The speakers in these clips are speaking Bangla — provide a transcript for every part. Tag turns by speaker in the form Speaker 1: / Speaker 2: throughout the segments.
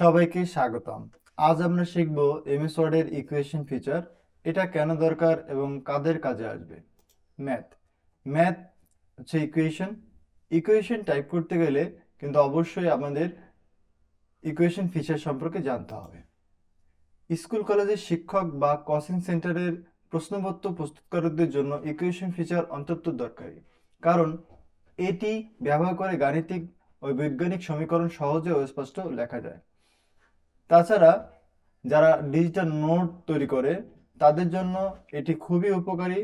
Speaker 1: সবাইকে স্বাগতম। আজ আমরা শিখব এমএস ওয়ার্ডের ইকুয়েশন ফিচার এটা কেন দরকার এবং কাদের কাজে আসবে? ম্যাথ ম্যাথ হচ্ছে ইকুয়েশন ইকুয়েশন টাইপ করতে গেলে কিন্তু অবশ্যই আমাদের ইকুয়েশন ফিচার সম্পর্কে জানতে হবে। স্কুল, কলেজের শিক্ষক বা কোচিং সেন্টারের প্রশ্নপত্র প্রস্তুতকারকদের জন্য ইকুয়েশন ফিচার অন্তত দরকারি। কারণ এটি ব্যবহার করে গাণিতিক ও বৈজ্ঞানিক সমীকরণ সহজে ও স্পষ্ট লেখা যায়। তাছাড়া যারা ডিজিটাল নোট তৈরি করে, তাদের জন্য এটি খুবই উপকারী,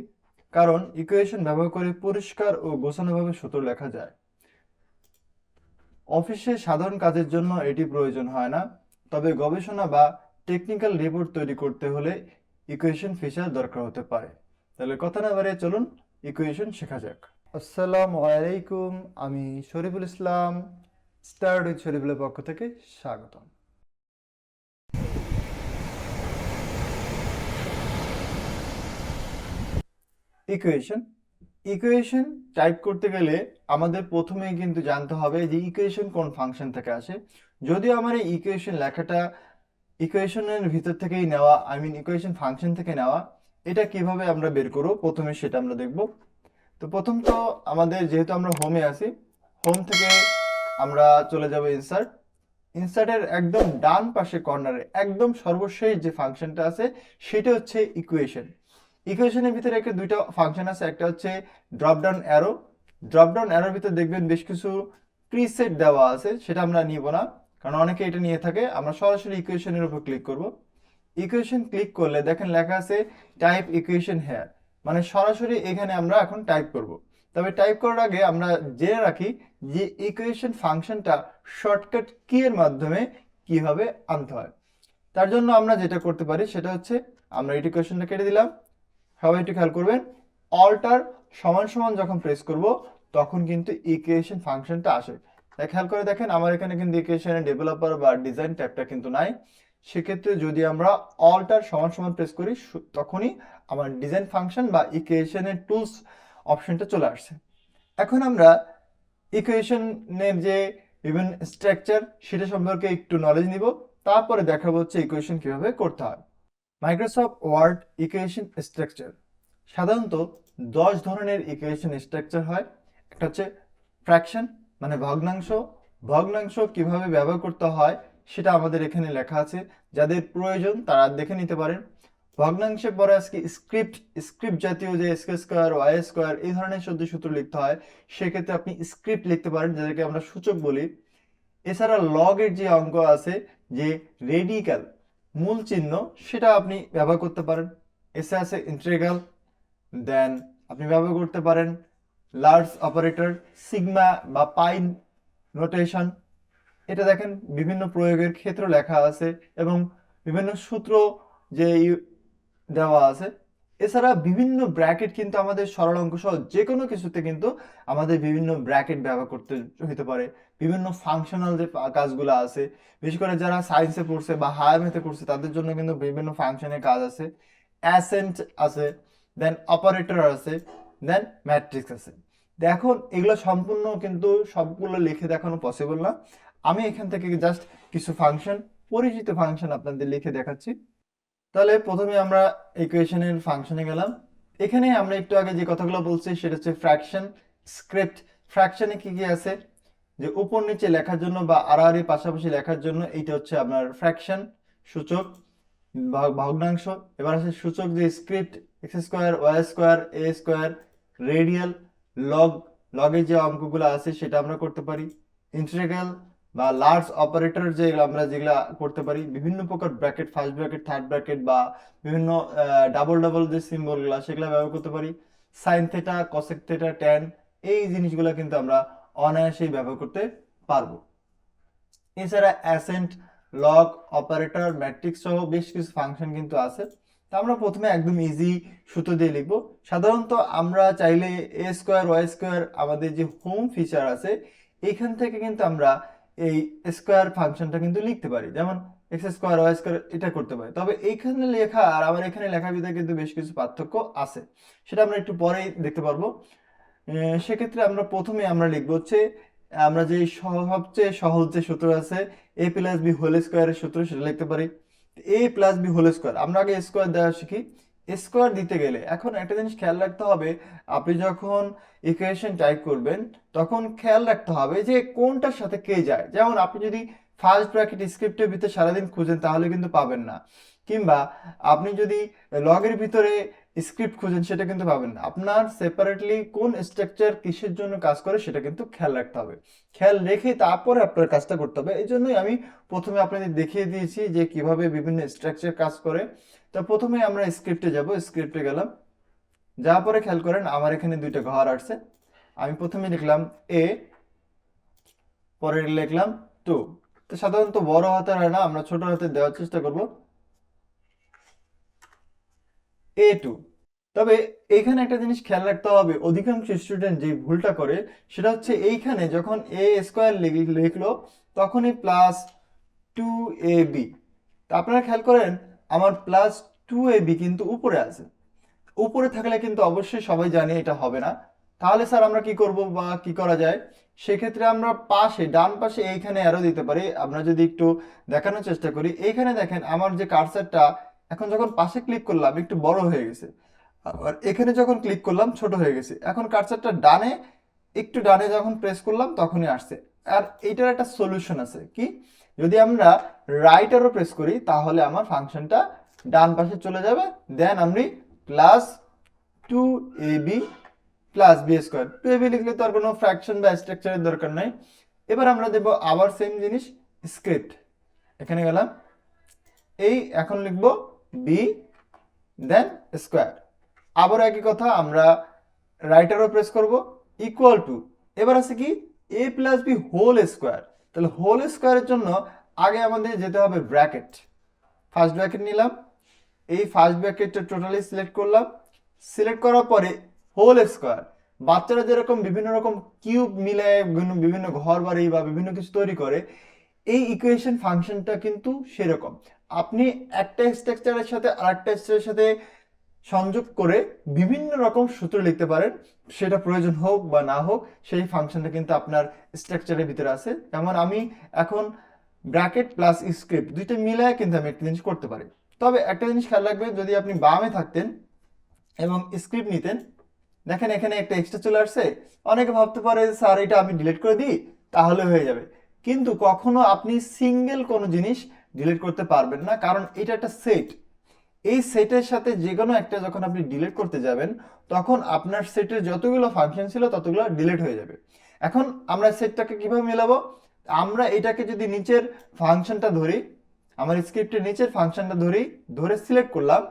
Speaker 1: কারণ ইকুয়েশন ব্যবহার করে পরিষ্কার ও গোছানোভাবে সূত্র লেখা যায়। অফিসে সাধারণ কাজের জন্য এটি প্রয়োজন হয় না, তবে গবেষণা বা টেকনিক্যাল রিপোর্ট তৈরি করতে হলে ইকুয়েশন ফিচার দরকার হতে পারে। তাহলে কথা না বাড়িয়ে চলুন ইকুয়েশন শেখা যাক। আসসালামু আলাইকুম, আমি শরীফুল ইসলাম স্টার্ট উইথ শরীফুলের পক্ষ থেকে স্বাগতম। ইকুয়েশন ইকুয়েশন টাইপ করতে গেলে আমাদের প্রথমেই কিন্তু জানতে হবে যে ইকুয়েশন কোন ফাংশন থেকে আসে। যদিও আমার এই ইকুয়েশন লেখাটা ইকুয়েশনের ভিতর থেকেই নেওয়া আই মিন ইকুয়েশন ফাংশন থেকে নেওয়া, এটা কীভাবে আমরা বের করব? প্রথমে সেটা আমরা দেখব। তো প্রথম তো আমাদের যেহেতু আমরা হোমে আছি হোম থেকে আমরা চলে যাব ইনসার্ট ইনসার্টের একদম ডান পাশে কর্নারে একদম সর্বশেষ যে ফাংশনটা আছে, সেটা হচ্ছে ইকুয়েশন ইকুয়েশনের ভিতরে একটা দুইটা ফাংশন আছে, একটা হচ্ছে drop down arrow drop down অ্যারোর ভিতরে দেখবেন বেশ কিছু প্রিসেট দেওয়া আছে, সেটা আমরা নিব না, কারণ অনেকে এটা নিয়ে থাকে। আমরা সরাসরি ইকুয়েশনের উপর ক্লিক করব। ইকুয়েশন ক্লিক করলে দেখেন লেখা আছে টাইপ ইকুয়েশন হেয়ার মানে সরাসরি এখানে আমরা এখন টাইপ করব। তবে টাইপ করার আগে আমরা জেনে রাখি যে ইকুয়েশন ফাংশনটা শর্টকাট কি এর মাধ্যমে কীভাবে আনতে হয়। তার জন্য আমরা যেটা করতে পারি, সেটা হচ্ছে আমরা এই ইকুয়েশনটা কেটে দিলাম। সবাই একটু খেয়াল করবেন? অল্টার সমান সমান যখন প্রেস করব, তখন কিন্তু ইকুয়েশন ফাংশনটা আসে। তাই খেয়াল করে দেখেন, আমার এখানে কিন্তু ইকুয়েশনের ডেভেলপার বা ডিজাইন ট্যাবটা কিন্তু নাই। সেক্ষেত্রে যদি আমরা অল্টার সমান সমান প্রেস করি তখনই আমার ডিজাইন ফাংশন বা ইকুয়েশনের টুলস অপশনটা চলে আসছে। এখন আমরা ইকুয়েশনের যে বিভিন্ন স্ট্রাকচার সেটা সম্পর্কে একটু নলেজ নিব। তারপরে দেখাবো হচ্ছে ইকুয়েশন কীভাবে করতে হয়। মাইক্রোসফট ওয়ার্ড ইকুয়েশন স্ট্রাকচার সাধারণত দশ ধরনের ইকুয়েশন স্ট্রাকচার হয়। একটা হচ্ছে ফ্র্যাকশন মানে ভগ্নাংশ। ভগ্নাংশ কীভাবে ব্যবহার করতে হয় সেটা আমাদের এখানে লেখা আছে। যাদের প্রয়োজন তারা দেখে নিতে পারেন। ভগ্নাংশের পরে আজকে স্ক্রিপ্ট স্ক্রিপ্ট জাতীয় যে এস স্কোয়ার ওয়াই স্কোয়ার এই ধরনের সদ্য সূত্র লিখতে হয়, সেক্ষেত্রে আপনি স্ক্রিপ্ট লিখতে পারেন যাদেরকে আমরা সূচক বলি। এছাড়া লগের যে অঙ্ক আছে, যে রেডিক্যাল মূল চিহ্ন সেটা আপনি ব্যবহার করতে পারেন। এসে আছে ইন্ট্রিগাল দেন আপনি ব্যবহার করতে পারেন লার্জ অপারেটর সিগমা বা পাইন নোটেশন এটা দেখেন বিভিন্ন প্রয়োগের ক্ষেত্র লেখা আছে এবং বিভিন্ন সূত্র যে দেওয়া আছে এছাড়া বিভিন্ন ব্র্যাকেট কিন্তু আমাদের সরল অঙ্ক সহ যে কোনো কিছুতে কিন্তু আমাদের বিভিন্ন ব্র্যাকেট ব্যবহার করতে হতে পারে। বিভিন্ন ফাংশনাল যে কাজগুলো আছে বিশেষ করে যারা সায়েন্সে পড়ছে বা হায়ার ম্যাথে পড়ছে, তাদের জন্য কিন্তু বিভিন্ন ফাংশনের কাজ আছে। অ্যাসেন্ট আছে দেন অপারেটর আছে দেন ম্যাট্রিক্স আছে। দেখুন এগুলো সম্পূর্ণ কিন্তু সবগুলো লিখে দেখানো পসিবল না। আমি এখান থেকে জাস্ট কিছু ফাংশন পরিচিত ফাংশন আপনাদের লিখে দেখাচ্ছি। তাহলে প্রথমে আমরা ইকুয়েশনের ফাংশনে গেলাম। এখানে আমরা একটু আগে যে কথাগুলো বলছি, সেটা হচ্ছে ফ্র্যাকশন স্ক্রিপ্ট ফ্র্যাকশনে কি কি আছে? যে উপর নিচে লেখার জন্য বা আড়াআড়ি পাশাপাশি লেখার জন্য এইটা হচ্ছে আপনার ফ্র্যাকশন সূচক ভগ্নাংশ। এবার আছে সূচক যে script x square y square a square radial log লগের যে অঙ্কগুলো আছে, সেটা আমরা করতে পারি। ইন্টিগ্রাল বা লার্জ অপারেটর যে আমরা যেগুলা করতে পারি, বিভিন্ন প্রকার bracket first bracket third bracket বা বিভিন্ন ডাবল ডাবল যে সিম্বলগুলো সেগুলো ব্যবহার করতে পারি। Sine theta cosec theta tan এই জিনিসগুলো কিন্তু আমরা অনায়াসেই ব্যবহার করতে পারব। এছাড়া অ্যাসেন্ট লগ অপারেটর ম্যাট্রিক্স সহ বেশ কিছু ফাংশন কিন্তু আছে। তা আমরা প্রথমে একদম ইজি সুতো দিয়ে লিখব। সাধারণত আমরা চাইলে এ স্কোয়ার ওয়াই স্কোয়ার আমাদের যে হোম ফিচার আছে, এখান থেকে কিন্তু আমরা এই স্কোয়ার ফাংশনটা কিন্তু লিখতে পারি। যেমন এক্স স্কোয়ার ওয়াই স্কোয়ার এটা করতে পারি। তবে এইখানে লেখা আর আমার এখানে লেখার ভিতরে কিন্তু বেশ কিছু পার্থক্য আছে। সেটা আমরা একটু পরেই দেখতে পারব। সেক্ষেত্রে আমরা প্রথমে আমরা লিখব হচ্ছে, আমরা যে সবচেয়ে সহজ যে সূত্র আছে এ প্লাস বি হোল স্কোয়ারের সূত্র সেটা লিখতে পারি। A plus b whole square আমরা আগে স্কোয়ার দেওয়া শিখি। স্কোয়ার দিতে গেলে, এখন একটা জিনিস খেয়াল রাখতে হবে, আপনি যখন ইকুয়েশন টাইপ করবেন, তখন খেয়াল রাখতে হবে যে কোনটার সাথে কে যায়। যেমন আপনি যদি ফার্স্ট ব্র্যাকেট স্ক্রিপ্টের ভিতরে সারাদিন খুঁজেন, তাহলে কিন্তু পাবেন না। কিংবা আপনি যদি লগের ভিতরে স্ক্রিপ্ট খুঁজেন, সেটা কিন্তু পাবেন না। আপনার সেপারেটলি কোন স্ট্রাকচার কিসের জন্য কাজ করে, সেটা কিন্তু খেয়াল রাখতে হবে। খেয়াল রেখে তারপরে আপনার কাজটা করতে হবে। এই জন্যই আমি প্রথমে আপনাদের দেখিয়ে দিয়েছি যে কীভাবে বিভিন্ন স্ট্রাকচার কাজ করে। তো প্রথমে আমরা স্ক্রিপ্টে যাব স্ক্রিপ্টে গেলাম। যা পরে খেয়াল করেন আমার এখানে দুইটা ঘর আসছে আমি প্রথমে লিখলাম এ পরে লিখলাম টু তো সাধারণত বড় হাতের হয় না, আমরা ছোট হাতে দেওয়ার চেষ্টা করব। এ টু তবে এইখানে একটা জিনিস খেয়াল রাখতে হবে, অধিকাংশ স্টুডেন্ট যে ভুলটা করে, সেটা হচ্ছে এইখানে যখন এ স্কোয়ার লিখলো, তখনই প্লাস টু এ বি তা আপনারা খেয়াল করেন আমার প্লাস টু এ বি কিন্তু উপরে আছে। উপরে থাকলে কিন্তু অবশ্যই সবাই জানে এটা হবে না। তাহলে স্যার আমরা কি করব বা কি করা যায়? সেক্ষেত্রে আমরা পাশে, ডান পাশে এইখানে অ্যারো দিতে পারি। আমরা যদি একটু দেখানোর চেষ্টা করি, এইখানে দেখেন আমার যে কার্সারটা এখন যখন পাশে ক্লিক করলাম, একটু বড় হয়ে গেছে। আর এখানে যখন ক্লিক করলাম, ছোট হয়ে গেছে। এখন কার্সারটা ডানে, একটু ডানে যখন প্রেস করলাম, তখনই আসছে। আর এইটার একটা সলিউশন আছে। কি? যদি আমরা রাইট আরও প্রেস করি, তাহলে আমার ফাংশনটা ডান পাশে চলে যাবে। দেন আমি plus two a b plus b square two a b লিখলে তো আর কোনো ফ্র্যাকশন বা স্ট্রাকচারের দরকার নাই। এবার আমরা দেব আবার সেম জিনিস স্ক্রিপ্ট এখানে গেলাম। এই এখন লিখব বি দেন স্কোয়ার আবার একই কথা, আমরা রাইটারও প্রেস করব ইকুয়াল টু এবার আছে কি? A plus b whole square তাহলে হোল স্কোয়ারের জন্য আগে আমাদের যেতে হবে ব্র্যাকেট ফার্স্ট ব্র্যাকেট নিলাম। এই ফার্স্ট ব্র্যাকেটটা টোটালি সিলেক্ট করলাম। সিলেক্ট করার পরে হোল স্কোয়ার বাচ্চারা যেরকম বিভিন্ন রকম কিউব মিলায় বিভিন্ন- ঘর বাড়ি বা বিভিন্ন কিছু তৈরি করে, এই ইকুয়েশন ফাংশনটা কিন্তু সেরকম। আপনি একটা স্ট্রাকচারের সাথে আরেকটা স্ট্রাকচারের সাথে সংযোগ করে বিভিন্ন রকম সূত্র লিখতে পারেন। সেটা প্রয়োজন হোক বা না হোক, সেই ফাংশনটা কিন্তু আপনার স্ট্রাকচারের ভিতরে আছে। যেমন আমি এখন ব্র্যাকেট প্লাস স্ক্রিপ্ট দুইটা মিলায় কিন্তু আমি একটা জিনিস করতে পারি। তবে একটা জিনিস খেয়াল রাখবেন, যদি আপনি বামে থাকতেন এবং স্ক্রিপ্ট নিতেন, দেখেন এখানে একটা এক্সট্রা চলে আসছে। অনেকে ভাবতে পারে, স্যার, এটা আমি ডিলিট করে দিই, তাহলে হয়ে যাবে। কিন্তু কখনো আপনি সিঙ্গেল কোনো জিনিস ডিলিট করতে পারবেন না, কারণ এটা একটা সেট এই সেটের সাথে যে কোনো একটা যখন আপনি ডিলিট করতে যাবেন, তখন আপনার সেটের যতগুলো ফাংশন ছিল ততগুলো ডিলিট হয়ে যাবে। এখন আমরা সেটটাকে কীভাবে মেলাবো? আমরা এটাকে যদি নিচের ফাংশনটা ধরি, আমার স্ক্রিপ্টের নিচের ফাংশনটা ধরি, ধরে সিলেক্ট করলাম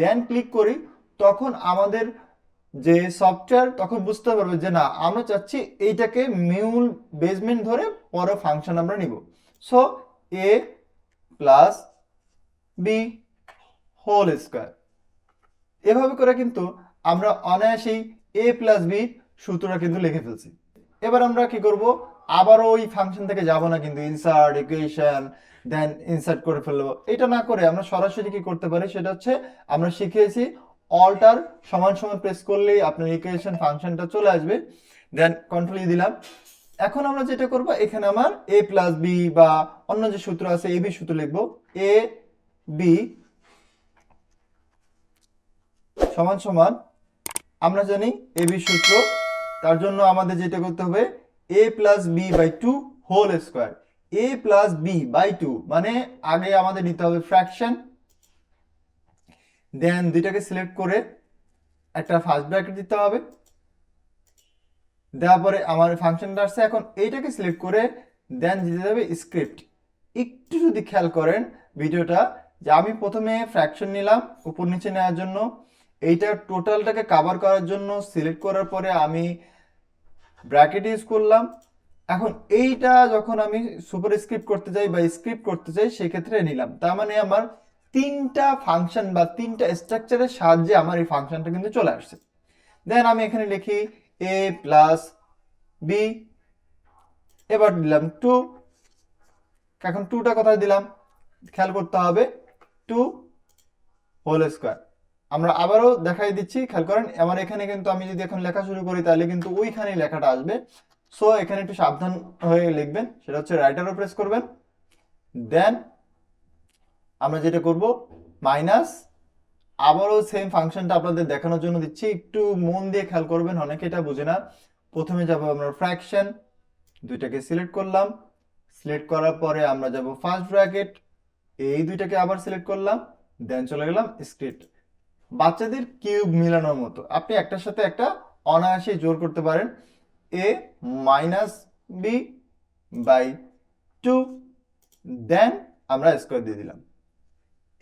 Speaker 1: দেন ক্লিক করি, তখন আমাদের যে সফটওয়্যার তখন বুঝতে পারবে যে না, আমরা চাচ্ছি এইটাকে মিউল বেসমেন্ট ধরে পরে ফাংশন আমরা নিব। So a plus b whole square এভাবে করে কিন্তু আমরা অনায়াসেই এ প্লাস বি সূত্রটা কিন্তু লিখে ফেলছি। এবার আমরা কি করব? আবারও ওই ফাংশন থেকে যাব না কিন্তু ইনসার্ট ইকুয়েশন দেন ইনসার্ট করে ফেলব। এটা না করে আমরা সরাসরি কি করতে পারি? সেটা হচ্ছে আমরা শিখিয়েছি অল্টার সমান সমান প্রেস করলেই আপনার ইকুয়েশন ফাংশনটা চলে আসবে। দেন কন্ট্রোল দিলাম। এখন আমরা যেটা করব, এখানে আমার এ প্লাস বি বা অন্য যে সূত্র আছে এ বি সূত্র লিখব। এ বি সমান সমান আমরা জানি এ বি সূত্র, তার জন্য আমাদের যেটা করতে হবে a plus b by two whole square a plus b by two মানে আগে আমাদের নিতে হবে ফ্র্যাকশন দেন দুইটাকে সিলেক্ট করে একটা ফার্স্ট ব্র্যাকেট দিতে হবে। দেওয়ার পরে আমার ফাংশনটা আসছে, এখন এইটাকে সিলেক্ট করে দেন দিতে হবে স্ক্রিপ্ট একটু যদি খেয়াল করেন, ভিডিওটা, যে আমি প্রথমে ফ্র্যাকশন নিলাম, উপর নিচে নেওয়ার জন্য এইটা টোটালটাকে কাভার করার জন্য সিলেক্ট করার পরে আমি ব্র্যাকেট ইউজ করলাম। এখন এইটা যখন আমি সুপার স্ক্রিপ্ট করতে চাই বা স্ক্রিপ্ট করতে চাই সেক্ষেত্রে নিলাম। তার মানে আমার তিনটা ফাংশন বা তিনটা স্ট্রাকচারের সাহায্যে আমার এই ফাংশনটা কিন্তু চলে আসছে। দেন আমি এখানে লিখি এ প্লাস বি এবার দিলাম টু এখন টুটা কোথায় দিলাম? খেয়াল করতে হবে। টু হোল স্কোয়ার আমরা আবারও দেখাই দিচ্ছি, খেয়াল করেন আমার এখানে কিন্তু আমি যদি এখন লেখা শুরু করি তাহলে কিন্তু ওইখানেই লেখাটা আসবে। সো এখানে একটু সাবধান হয়ে লিখবেন, সেটা হচ্ছে রাইটারও প্রেস করবেন। দেন আমরা যেটা করব মাইনাস আবারও সেম ফাংশনটা আপনাদের দেখানোর জন্য দিচ্ছি। একটু মন দিয়ে খেয়াল করবেন, অনেকে এটা বুঝে না। প্রথমে যাব আমরা ফ্র্যাকশন দুইটাকে সিলেক্ট করলাম। সিলেক্ট করার পরে আমরা যাব ফার্স্ট ব্র্যাকেট এই দুইটাকে আবার সিলেক্ট করলাম। দেন চলে গেলাম স্ক্রিপ্ট বাচ্চাদের কিউব মিলানোর মতো। আপনি একটার সাথে একটা অনায়াসে জোর করতে পারেন। A minus b by two, then আমরা স্কোয়ার দিয়ে দিলাম।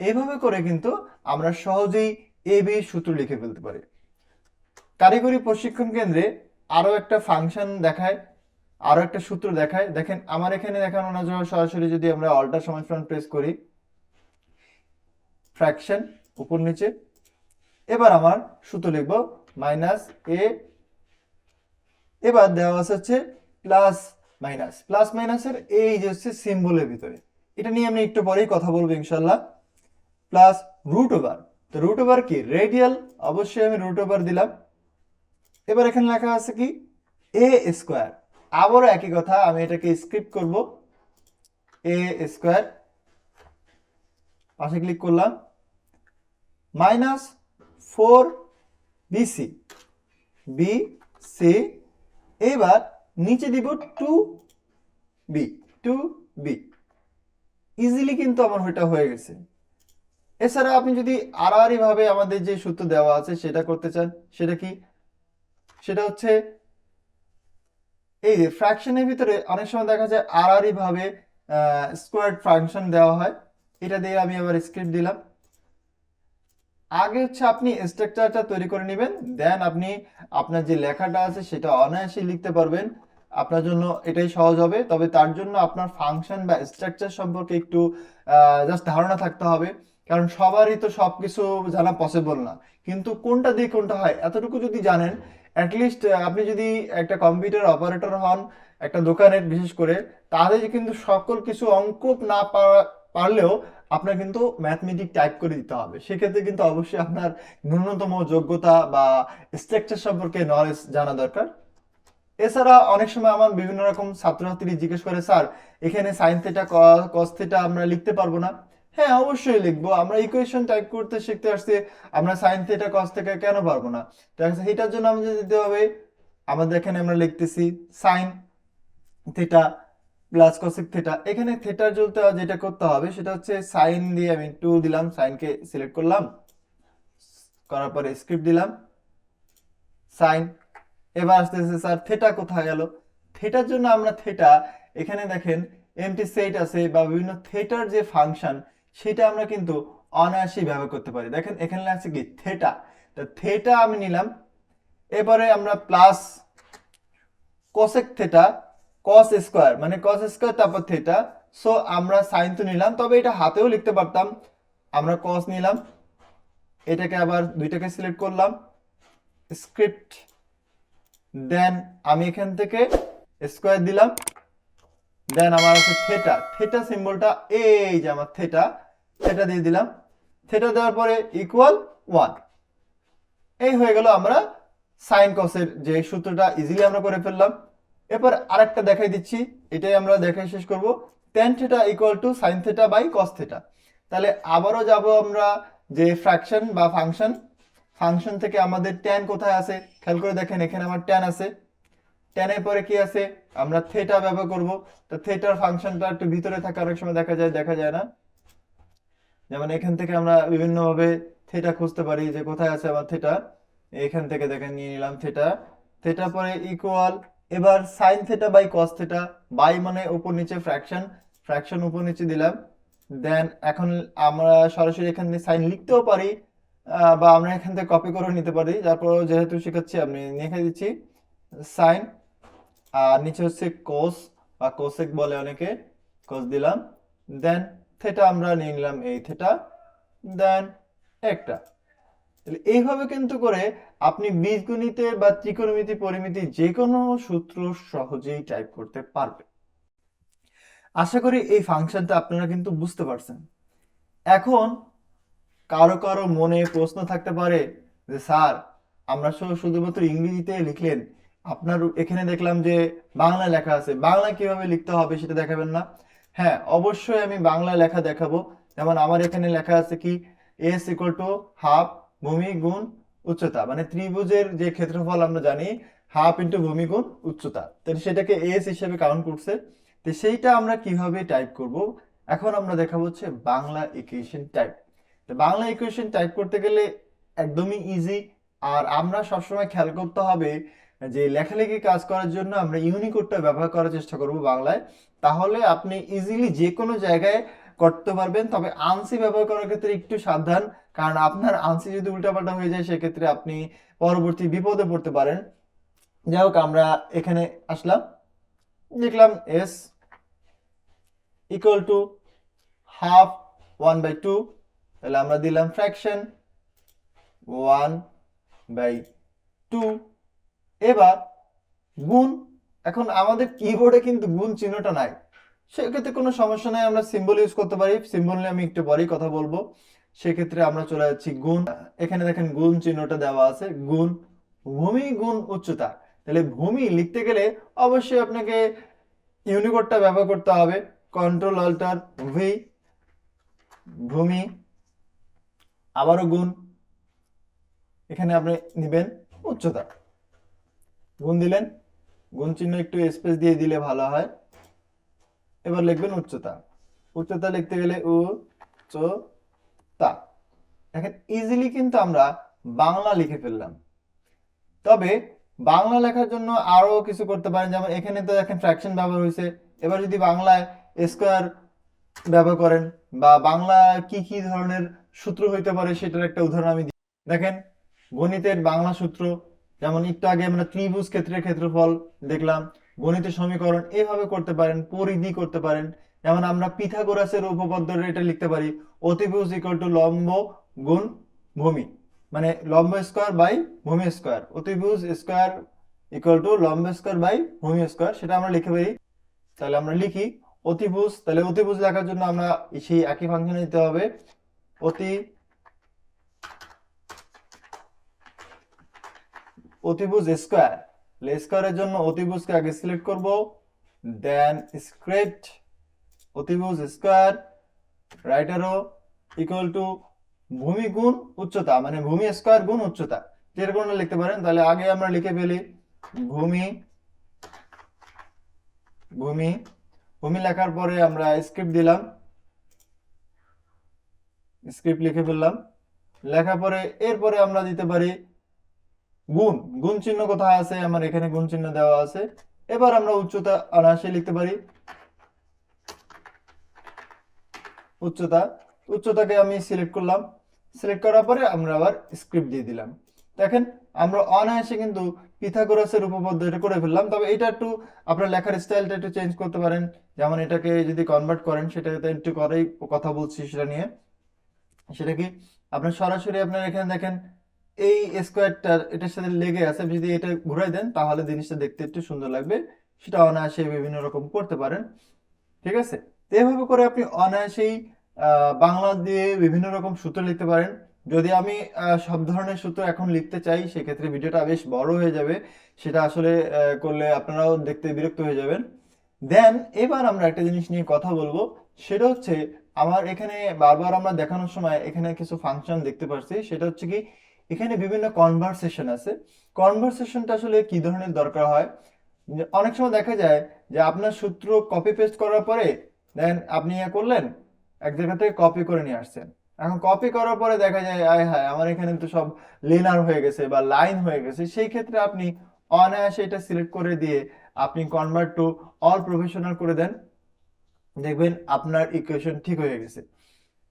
Speaker 1: এইভাবে করে কিন্তু আমরা সহজেই এ, বি সূত্র লিখে ফেলতে পারি। কারিগরি প্রশিক্ষণ কেন্দ্রে আরও একটা ফাংশন দেখায়, আরও একটা সূত্র দেখায়। দেখেন, আমার এখানে দেখানো না সরাসরি যদি আমরা অল্টার সমাজফ্রন প্রেস করি, ফ্র্যাকশন, উপর নিচে এবার আমার সূত্র লিখব মাইনাস এ এবার দেওয়া আছে হচ্ছে প্লাস মাইনাস প্লাস মাইনাসের এই যে হচ্ছে সিম্বলের ভিতরে, এটা নিয়ে আমি একটু পরেই কথা বলব ইনশাল্লাহ প্লাস রুট ওভার তো রুট ওভার কি? রেডিয়াল অবশ্যই আমি রুট ওভার দিলাম, এবার এখানে লেখা আছে কি? এ স্কোয়ার আবারও একই কথা, আমি এটাকে স্ক্রিপ্ট করব এ স্কোয়ার পাশে ক্লিক করলাম minus four bc b c এবার নিচে দিব two b two b. Easily কিন্তু আমার ওইটা হয়ে গেছে। এছাড়া আপনি যদি আড়াআড়ি ভাবে আমাদের যে সূত্র দেওয়া আছে সেটা করতে চান, সেটা কি? সেটা হচ্ছে এই যে ফ্র্যাকশনের ভিতরে অনেক সময় দেখা যায় আড়াআড়ি ভাবে স্কোয়ার ফাংশন দেওয়া হয়। এটা দিয়ে আমি আবার স্ক্রিপ্ট দিলাম। আগে হচ্ছে আপনি স্ট্রাকচারটা তৈরি করে নেবেন দেন আপনি আপনার যে লেখাটা আছে সেটা অনায়াসে লিখতে পারবেন। আপনার জন্য এটাই সহজ হবে, তবে তার জন্য আপনার ফাংশন বা স্ট্রাকচার সম্পর্কে একটু জাস্ট ধারণা থাকতে হবে। কারণ সবারই তো সবকিছু জানা পসিবল না। কিন্তু কোনটা দিয়ে কোনটা হয়, এতটুকু যদি জানেন অ্যাটলিস্ট আপনি যদি একটা কম্পিউটার অপারেটর হন, একটা দোকানের বিশেষ করে তাহলে কিন্তু সকল কিছু অঙ্ক না পারলেও আপনার কিন্তু ম্যাথমেটিক টাইপ করে দিতে হবে। সেক্ষেত্রে কিন্তু অবশ্যই আপনার ন্যূনতম যোগ্যতা বা স্ট্রাকচার সম্পর্কে নলেজ জানা দরকার। এছাড়া অনেক সময় আমার বিভিন্ন রকম ছাত্রছাত্রী জিজ্ঞেস করে, স্যার, এখানে সাইন থেটা কস থেটা আমরা লিখতে পারব না? হ্যাঁ অবশ্যই লিখব। আমরা ইকুয়েশন টাইপ করতে শিখতে আসছি, আমরা সাইন থেটা কস থেকে কেন পারব না? এটার জন্য আমাদের দিতে হবে। আমাদের এখানে আমরা লিখতেছি sine theta plus cosec theta এখানে থেটার জন্য যেটা করতে হবে, সেটা হচ্ছে সাইন দিয়ে আমি টু দিলাম সাইনকে সিলেক্ট করলাম, করার পরে স্ক্রিপ্ট দিলাম সাইন এবার আসতেছে স্যার থেটা কোথায় গেল? থেটার জন্য আমরা থেটা এখানে দেখেন এমটি সেট আছে বা বিভিন্ন থেটার যে ফাংশন সেটা আমরা কিন্তু অনায়াসেই ব্যবহার করতে পারি। দেখেন এখানে আছে কি? থেটা তো থেটা আমি নিলাম, এবারে আমরা plus cosec theta cos square মানে কস স্কোয়ার তারপর থেটা সো আমরা সাইন তো নিলাম, তবে এটা হাতেও লিখতে পারতাম। আমরা কস নিলাম, এটাকে আবার দুইটাকে সিলেক্ট করলাম স্ক্রিপ্ট দেন আমি এখান থেকে স্কোয়ার দিলাম দেন আমার আছে থেটা থেটা সিম্বলটা এই যে আমার থেটা থেটা দিয়ে দিলাম থেটা দেওয়ার পরে ইকুয়াল ওয়ান এই হয়ে গেল আমরা সাইন কসের যে সূত্রটা ইজিলি আমরা করে ফেললাম। এরপর আরেকটা দেখাই দিচ্ছি, এটাই আমরা দেখাই শেষ করব। Tan theta equal to sine theta by cos theta তাহলে আবারও যাব আমরা যে ফ্র্যাকশন বা ফাংশন ফাংশন থেকে আমাদের ট্যান কোথায় আছে? খেয়াল করে দেখেন, এখানে আমার ট্যান আছে। ট্যানের পরে কি আছে? আমরা থেটা ব্যবহার করব। তো থেটার ফাংশনটা একটু ভিতরে থাকে, অনেক সময় দেখা যায় দেখা যায় না। যেমন এখান থেকে আমরা বিভিন্নভাবে থেটা খুঁজতে পারি, যে কোথায় আছে আমার থেটা এখান থেকে দেখেন, নিয়ে নিলাম থেটা থেটার পরে ইকুয়াল এবার sine theta by cos theta by মানে উপর নিচে ফ্র্যাকশন ফ্র্যাকশন উপর নিচে দিলাম। দেন এখন আমরা সরাসরি এখান থেকে সাইন লিখতেও পারি বা আমরা এখান থেকে কপি করে নিতে পারি। তারপর যেহেতু শেখাচ্ছি, আমি লিখে দিচ্ছি সাইন আর নিচে হচ্ছে কোস বা কোসেক বলে অনেকে কোস দিলাম। দেন থেটা আমরা নিয়ে নিলাম এই থেটা দেন একটা। তাহলে এইভাবে কিন্তু করে আপনি বীজগণিতে বা ত্রিকোণমিতি পরিমিতি যে কোনো সূত্র সহজেই টাইপ করতে পারবেন। আশা করি এই ফাংশনটা আপনারা কিন্তু বুঝতে পারছেন। এখন কারও কারও মনে প্রশ্ন থাকতে পারে যে, স্যার, আমরা শুধুমাত্র ইংরেজিতে লিখলেন। আপনার এখানে দেখলাম যে বাংলা লেখা আছে। বাংলা কীভাবে লিখতে হবে সেটা দেখাবেন না? হ্যাঁ অবশ্যই আমি বাংলা লেখা দেখাবো। যেমন আমার এখানে লেখা আছে কি এস ইকুয়াল টু হাফ ভূমি গুণ উচ্চতা মানে ত্রিভুজের যে ক্ষেত্রফল আমরা জানি, হাফ ইন্টু ভূমি গুণ উচ্চতা। তো সেটাকে এস হিসেবে কাউন্ট করছে। তো সেইটা আমরা কীভাবে টাইপ করব? এখন আমরা দেখাবো হচ্ছে বাংলা ইকুয়েশন টাইপ তো বাংলা ইকুয়েশন টাইপ করতে গেলে একদমই ইজি আর আমরা সবসময় খেয়াল করতে হবে যে লেখালেখি কাজ করার জন্য আমরা ইউনিকোডটা ব্যবহার করার চেষ্টা করব বাংলায়। তাহলে আপনি ইজিলি যে কোনো জায়গায় করতে পারবেন, তবে আনসি ব্যবহার করার ক্ষেত্রে একটু সাবধান। কারণ আপনার আনসি যদি উল্টাপাল্টা হয়ে যায়, সেক্ষেত্রে আপনি পরবর্তী বিপদে পড়তে পারেন। যাই হোক, আমরা এখানে আসলাম। লিখলাম s equal to half one by two তাহলে আমরা দিলাম ফ্র্যাকশন ওয়ান বাই টু এবার গুণ, এখন আমাদের কিবোর্ডে কিন্তু গুণ চিহ্নটা নাই। সেক্ষেত্রে কোনো সমস্যা নাই, আমরা সিম্বল ইউজ করতে পারি। সিম্বল নিয়ে আমি একটু পরেই কথা বলব। সেক্ষেত্রে আমরা চলে যাচ্ছি গুণ। এখানে দেখেন গুণ চিহ্নটা দেওয়া আছে, গুণ, ভূমি, গুণ, উচ্চতা। তাহলে ভূমি লিখতে গেলে অবশ্যই আপনাকে ইউনিকোডটা ব্যবহার করতে হবে। কন্ট্রোল অল্টার ভি, ভূমি, আবারও গুণ। এখানে আপনি নেবেন উচ্চতা। গুণ দিলেন। গুণ চিহ্ন একটু স্পেস দিয়ে দিলে ভালো হয়। এবার লিখবেন উচ্চতা। উচ্চতা লিখতে গেলে উ, চ তা, দেখেন ইজিলি কিন্তু আমরা বাংলা লিখে ফেললাম। তবে বাংলা লেখার জন্য আরও কিছু করতে পারেন, যেমন এখানে তো দেখেন ফ্র্যাকশন ব্যবহার হয়েছে। এবার যদি বাংলায় স্কোয়ার ব্যবহার করেন বা বাংলা কি কি ধরনের সূত্র হইতে পারে সেটার একটা উদাহরণ আমি দিই। দেখেন, গণিতের বাংলা সূত্র, যেমন একটু আগে আমরা ত্রিভুজ ক্ষেত্রের ক্ষেত্রফল দেখলাম। গণিতের সমীকরণ এভাবে করতে পারেন, পরিধি করতে পারেন। যেমন আমরা পিথাগোরাসের উপপাদ্য এটা লিখতে পারি, অতিভুজ ইকুয়াল টু লম্ব গুণ ভূমি। মানে লম্ব স্কোয়ার বাই ভূমি স্কোয়ার অতিভুজ স্কোয়ার ইকুয়াল টু লম্ব স্কোয়ার বাই ভূমি স্কোয়ার সেটা আমরা লিখে পারি তাহলে আমরা লিখি অতিভুজ। তাহলে অতিভুজ লেখার জন্য আমরা সেই একই ফাংশনে দিতে হবে। অতি অতিভুজ স্কোয়ার স্কোয়ারের জন্য অতিভুজকে আগে সিলেক্ট করব দেন স্ক্রিপ্ট অতিভুজ square right arrow equal to ভূমি গুণ উচ্চতা মানে ভূমি স্কোয়ার গুণ উচ্চতা। যেরকম লিখতে পারেন, তাহলে আগে আমরা লিখে ফেলি, ভূমি ভূমি ভূমি লেখার পরে আমরা স্ক্রিপ্ট দিলাম স্ক্রিপ্ট লিখে ফেললাম। লেখার পরে, এরপরে আমরা দিতে পারি গুণ। গুণ চিহ্ন কোথায় আছে? আমার এখানে গুণ চিহ্ন দেওয়া আছে। এবার আমরা উচ্চতা অনায়াসে লিখতে পারি। উচ্চতা, উচ্চতাকে আমি সিলেক্ট করলাম। সিলেক্ট করার পরে আমরা আবার স্ক্রিপ্ট দিয়ে দিলাম। দেখেন, আমরা অনায়াসে কিন্তু পিথাগোরাসের উপপাদ্য এটা করে ফেললাম। তবে এটা একটু আপনার লেখার স্টাইলটা একটু চেঞ্জ করতে পারেন। যেমন এটাকে যদি কনভার্ট করেন, সেটাতে একটু করেই কথা বলছি সেটা নিয়ে। সেটা কি? আপনার সরাসরি আপনার এখানে দেখেন, এই স্কোয়ারটা এটার সাথে লেগে আছে। যদি এটা ঘুরাই দেন, তাহলে জিনিসটা দেখতে একটু সুন্দর লাগবে। সেটা অনায়াসে বিভিন্ন রকম করতে পারেন। ঠিক আছে? তো এভাবে করে আপনি অনায়াসেই বাংলা দিয়ে বিভিন্ন রকম সূত্র লিখতে পারেন। যদি আমি সব ধরনের সূত্র এখন লিখতে চাই, সেক্ষেত্রে ভিডিওটা বেশ বড় হয়ে যাবে। সেটা আসলে করলে আপনারাও দেখতে বিরক্ত হয়ে যাবেন। দেন এবার আমরা একটা জিনিস নিয়ে কথা বলব। সেটা হচ্ছে, আমার এখানে বারবার আমরা দেখানোর সময় এখানে কিছু ফাংশন দেখতে পাচ্ছি সেটা হচ্ছে কি, এখানে বিভিন্ন কনভারসেশন আছে। কনভারসেশনটা আসলে কি ধরনের দরকার হয়? অনেক সময় দেখা যায় যে আপনার সূত্র কপি পেস্ট করার পরে দেন আপনি ইয়ে করলেন, এক জায়গা থেকে কপি করে নিয়ে আসছেন। এখন কপি করার পরে দেখা যায়, আয় হায়, আমার এখানে তো সব লিনার হয়ে গেছে বা লাইন হয়ে গেছে। সেই ক্ষেত্রে আপনি অনায়াসে এটা সিলেক্ট করে দিয়ে আপনি কনভার্ট টু অল প্রফেশনাল করে দেন। দেখবেন আপনার ইকুয়েশন ঠিক হয়ে গেছে।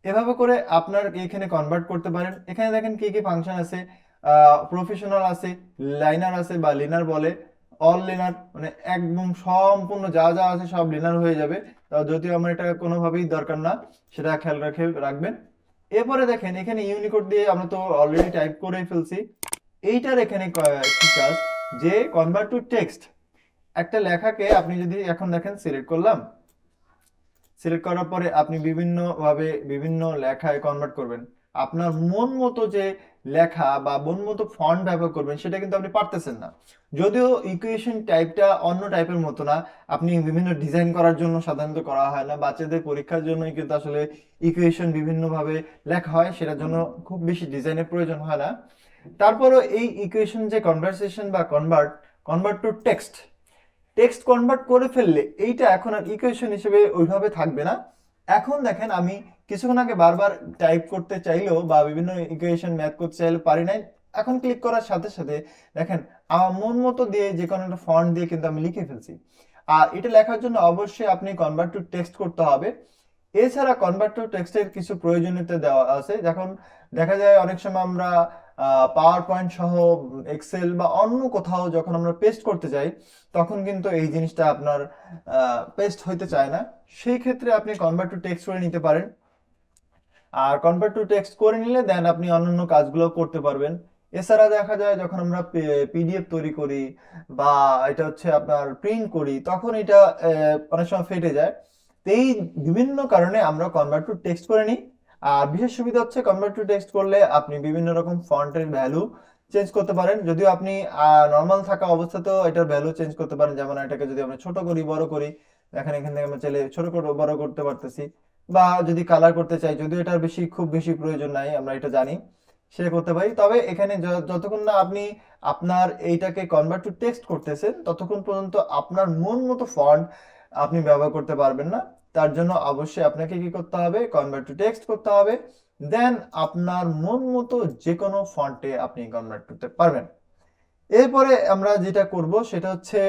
Speaker 1: এভাবে করে আপনার এখানে কনভার্ট করতে পারেন। এখানে দেখেন কি কি ফাংশন আছে? প্রফেশনাল আছে লাইনার আছে বা লিনার বলে। অল লিনার মানে একদম সম্পূর্ণ যা যা আছে সব লিনার হয়ে যাবে। তাও যদিও আমার এটা কোনোভাবেই দরকার না, সেটা খেয়াল রাখে রাখবেন। এরপরে দেখেন, এখানে ইউনিকোড দিয়ে আমরা তো অলরেডি টাইপ করে ফেলছি। এইটার এখানে কাজ যে কনভার্ট টু টেক্সট একটা লেখাকে আপনি যদি এখন দেখেন সিলেক্ট করলাম। সিলেক্ট করার পরে আপনি বিভিন্নভাবে বিভিন্ন লেখায় কনভার্ট করবেন। আপনার মন মতো যে লেখা বা মন মতো ফন্ট ব্যবহার করবেন, সেটা কিন্তু আপনি পারতেছেন না। যদিও ইকুয়েশন টাইপটা অন্য টাইপের মতো না, আপনি বিভিন্ন ডিজাইন করার জন্য সাধারণত করা হয় না, বাচ্চাদের পরীক্ষার জন্যই কিন্তু আসলে ইকুয়েশন বিভিন্নভাবে লেখা হয়, সেটার জন্য খুব বেশি ডিজাইনের প্রয়োজন হয় না। তারপরও এই ইকুয়েশন যে কনভারসেশন বা convert convert to text text convert করে ফেললে এইটা এখন আর ইকুয়েশন হিসেবে ওইভাবে থাকবে না। এখন দেখেন আমি কিছুক্ষণ আগে বারবার টাইপ করতে চাইলেও বা বিভিন্ন ইকুয়েশন ম্যাথ করতে চাইলেও পারি নাই। এখন ক্লিক করার সাথে সাথে দেখেন, আমার মন মতো দিয়ে যে কোনো একটা ফন্ট দিয়ে কিন্তু আমি লিখে ফেলছি। আর এটা লেখার জন্য অবশ্যই আপনি কনভার্ট টু টেক্সট করতে হবে। এছাড়া কনভার্ট টু টেক্সটের কিছু প্রয়োজনীয়তা দেওয়া আছে। যখন দেখা যায় অনেক সময় আমরা পাওয়ার পয়েন্ট সহ এক্সেল বা অন্য কোথাও যখন আমরা পেস্ট করতে যাই, তখন কিন্তু এই জিনিসটা আপনার পেস্ট হইতে চায় না। সেই ক্ষেত্রে আপনি কনভার্ট টু টেক্সট করে নিতে পারেন। আর কনভার্ট টু টেক্সট করে নিলে দেন আপনি অন্যান্য কাজগুলো করতে পারবেন। এছাড়া দেখা যায় যখন আমরা পিডিএফ তৈরি করি বা এটা হচ্ছে আপনার প্রিন্ট করি, তখন এটা অনেক সময় ফেটে যায়। তো এই বিভিন্ন কারণে আমরা কনভার্ট টু টেক্সট করে নিই। আর বিশেষ সুবিধা হচ্ছে কনভার্ট টু টেক্সট করলে আপনি বিভিন্ন রকম ফন্টের ভ্যালু চেঞ্জ করতে পারেন। যদিও আপনি নর্মাল থাকা অবস্থাতেও এটার ভ্যালু চেঞ্জ করতে পারেন। যেমন এটাকে যদি আমরা ছোট করি, বড় করি, দেখেন এখান থেকে আমরা চাইলে ছোট করে বড় করতে পারতেছি। বা যদি কালার করতে চাই, যদিও এটার বেশি, খুব বেশি প্রয়োজন নাই, আমরা এটা জানি সেটা করতে পারি। তবে এখানে যতক্ষণ না আপনি আপনার এইটাকে কনভার্ট টু টেক্সট করতেছেন, ততক্ষণ পর্যন্ত আপনার মন মতো ফন্ট আপনি ব্যবহার করতে পারবেন না। তার জন্য অবশ্যই আপনাকে কি করতে হবে? কনভার্ট টু টেক্সট করতে হবে। দেন আপনার মন মতো যে কোনো ফন্টে আপনি কনভার্ট করতে পারবেন। এরপরে আমরা যেটা করব, সেটা হচ্ছে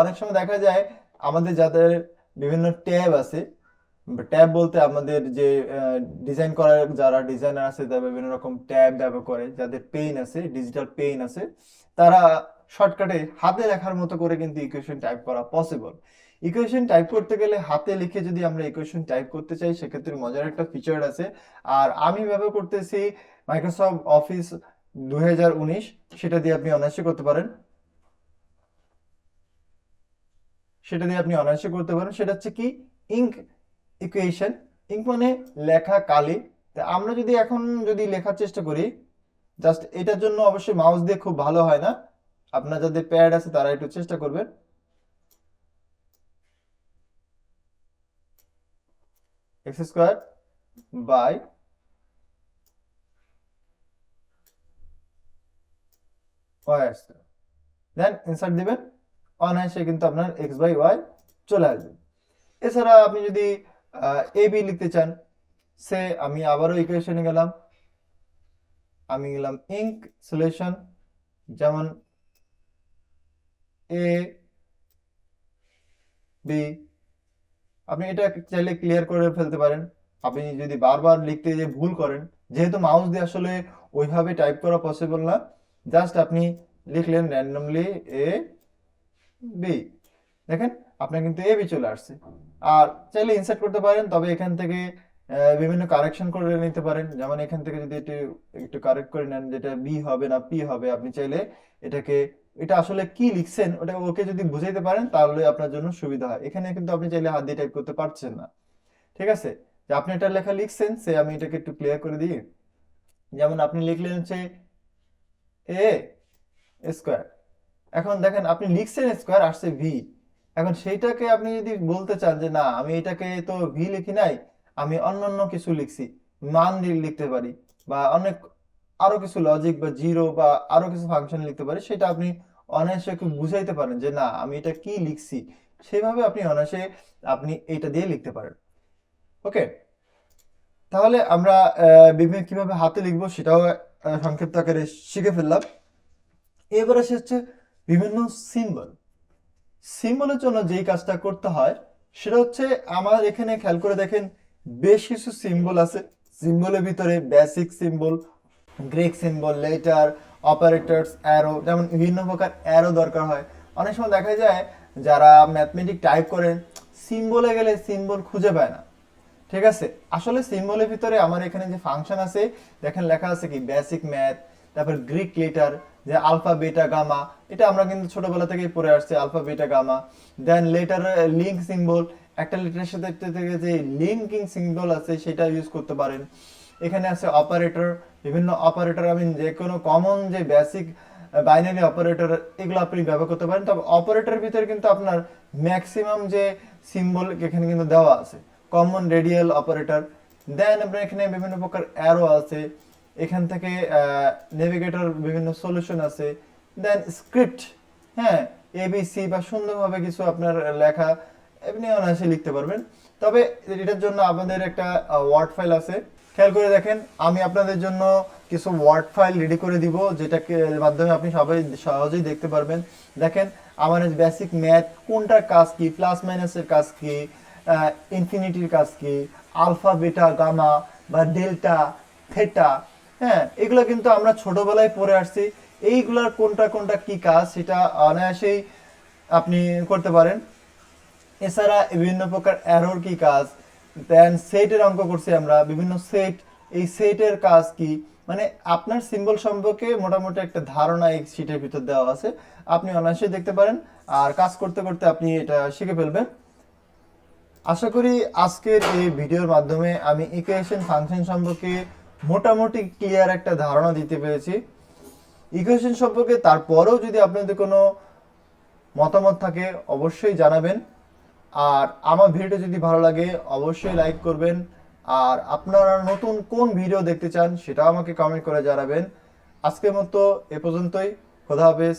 Speaker 1: অনেক সময় দেখা যায়, আমাদের যাদের বিভিন্ন ট্যাব আছে ট্যাব বলতে আমাদের যে ডিজাইন করার যারা ডিজাইনার আছে, তারা বিভিন্ন রকম ট্যাব ব্যবহার করে, যাদের পেইন আছে ডিজিটাল পেইন আছে, তারা শর্টকাটে হাতে লেখার মতো করে কিন্তু ইকুয়েশন টাইপ করা পসিবল ইকুয়েশন টাইপ করতে গেলে হাতে লিখে যদি আমরা ইকুয়েশন টাইপ করতে চাই, সেক্ষেত্রে মজার একটা ফিচার আছে। আর আমি ব্যবহার করতেছি মাইক্রোসফট অফিস দু হাজার উনিশ, সেটা দিয়ে আপনি অনায়াসে করতে পারেন। সেটা দিয়ে আপনি অনায়াসে করতে পারেন। সেটা হচ্ছে কি? ইঙ্ক ইকুয়েশন ইঙ্ক মানে লেখা কালি। তা আমরা যদি এখন যদি লেখার চেষ্টা করি জাস্ট এটার জন্য অবশ্যই মাউস দিয়ে খুব ভালো হয় না। আপনার যাদের প্যাড আছে, তারা একটু চেষ্টা করবেন। X square by y then insert দিবেন। অনায়াসে কিন্তু আপনার এক্স বাই ওয়াই চলে আসবে। এছাড়া আপনি যদি এ বি লিখতে চান। সে, আমি আবারও ইকুয়েশনে গেলাম। আমি গেলাম ইঙ্ক সলিউশন যেমন এ বি আপনি এটা চাইলে ক্লিয়ার করে ফেলতে পারেন। আপনি যদি বারবার লিখতে যে ভুল করেন, যেহেতু মাউস দিয়ে আসলে ওইভাবে টাইপ করা পসিবল না জাস্ট আপনি লিখলেন র্যান্ডমলি এ বি দেখেন আপনার কিন্তু এ বি চলে আসছে। আর চাইলে ইনসার্ট করতে পারেন, তবে এখান থেকে বিভিন্ন কারেকশন করে নিতে পারেন। যেমন এখান থেকে যদি একটু একটু কারেক্ট করে নেন, যেটা বি হবে না পি হবে, আপনি চাইলে এটাকে, এটা আসলে কি লিখছেন, ওটা ওকে যদি বুঝাইতে পারেন, তাহলে আপনার জন্য সুবিধা হয়। এখানে কিন্তু আপনি চাইলে হাত দিয়ে টাইপ করতে পারছেন না। ঠিক আছে? যে আপনি এটা লেখা লিখছেন, সে আমি এটাকে একটু ক্লিয়ার করে দিই। যেমন আপনি লিখলেন হচ্ছে এ স্কোয়ার এখন দেখেন, আপনি লিখছেন স্কোয়ার আসছে ভি এখন সেইটাকে আপনি যদি বলতে চান যে, না, আমি এটাকে তো ভি লিখি নাই, আমি অন্যান্য কিছু লিখছি, মান লিখতে পারি বা অনেক, আরও কিছু লজিক বা জিরো বা আরও কিছু ফাংশন লিখতে পারি, সেটা আপনি অনায়াসে একটু বুঝাইতে পারেন যে, না, আমি এটা কি লিখছি? সেভাবে আপনি অনায়াসে আপনি এটা দিয়ে লিখতে পারেন। ওকে? তাহলে আমরা বিভিন্ন কীভাবে হাতে লিখব সেটাও সংক্ষিপ্ত আকারে শিখে ফেললাম। এবার আসে হচ্ছে বিভিন্ন সিম্বল সিম্বলের জন্য যেই কাজটা করতে হয়, সেটা হচ্ছে আমার এখানে খেয়াল করে দেখেন, বেশ কিছু সিম্বল আছে। সিম্বলের ভিতরে basic symbol Greek symbol letter operators arrow যেমন বিভিন্ন প্রকার অ্যারো দরকার হয়। অনেক সময় দেখা যায়, যারা ম্যাথমেটিক টাইপ করেন সিম্বলে গেলে সিম্বল খুঁজে পায় না। ঠিক আছে? আসলে সিম্বলের ভিতরে আমার এখানে যে ফাংশন আছে, দেখেন লেখা আছে কি? বেসিক ম্যাথ তারপর গ্রিক লেটার যে আলফা বেটা গামা এটা আমরা কিন্তু ছোটবেলা থেকেই পড়ে আসছি alpha beta gamma then letter link symbol একটা লেটারের সাথে থেকে যে লিঙ্কিং সিম্বল আছে, সেটা ইউজ করতে পারেন। এখানে আছে অপারেটর বিভিন্ন অপারেটর আমি যে কোনো কমন যে বেসিক বাইনারি অপারেটর এগুলো আপনি ব্যবহার করতে পারেন। তবে অপারেটরের ভিতরে কিন্তু আপনার ম্যাক্সিমাম যে সিম্বল এখানে কিন্তু দেওয়া আছে কমন রেডিয়াল অপারেটর দেন আপনার এখানে বিভিন্ন প্রকার অ্যারো আছে এখান থেকে নেভিগেটর বিভিন্ন সলিউশন আছে। দেন স্ক্রিপ্ট হ্যাঁ এবিসি বা সুন্দরভাবে কিছু আপনার লেখা, আপনি অনায়াসে লিখতে পারবেন। তবে এটার জন্য আপনাদের একটা ওয়ার্ড ফাইল আছে। খেয়াল করে দেখেন, আমি আপনাদের জন্য কিছু ওয়ার্ড ফাইল রেডি করে দিব, যেটাকে মাধ্যমে আপনি সবাই সহজেই দেখতে পারবেন। দেখেন, আমার বেসিক ম্যাথ কোনটার কাজ কি প্লাস মাইনাসের কাজ কি ইনফিনিটির কাজ কি আলফা বেটা গামা বা ডেল্টা থেটা হ্যাঁ এগুলো কিন্তু আমরা ছোটবেলায় পড়ে আসছি। এইগুলার কোনটা কোনটা কি কাজ সেটা অনায়াসেই আপনি করতে পারেন। এছাড়া বিভিন্ন প্রকার অ্যারোর কি কাজ দেন সেটের অঙ্ক করছি আমরা, বিভিন্ন সেট। এই সেটের কাজ কি? মানে আপনার সিম্বল সম্পর্কে মোটামুটি একটা ধারণা এই সিটের ভিতর দেওয়া আছে। আপনি অনায়াসে দেখতে পারেন। আর কাজ করতে করতে আপনি এটা শিখে ফেলবেন। আশা করি আজকের এই ভিডিওর মাধ্যমে আমি ইকুয়েশন ফাংশন সম্পর্কে মোটামুটি ক্লিয়ার একটা ধারণা দিতে পেরেছি। ইকুয়েশন সম্পর্কে তারপরেও যদি আপনাদের কোনো মতামত থাকে, অবশ্যই জানাবেন। আর আমার ভিডিওটা যদি ভালো লাগে, অবশ্যই লাইক করবেন। আর আপনারা নতুন কোন ভিডিও দেখতে চান, সেটাও আমাকে কমেন্ট করে জানাবেন। আজকের মতো এ পর্যন্তই। খোদা হাফেজ।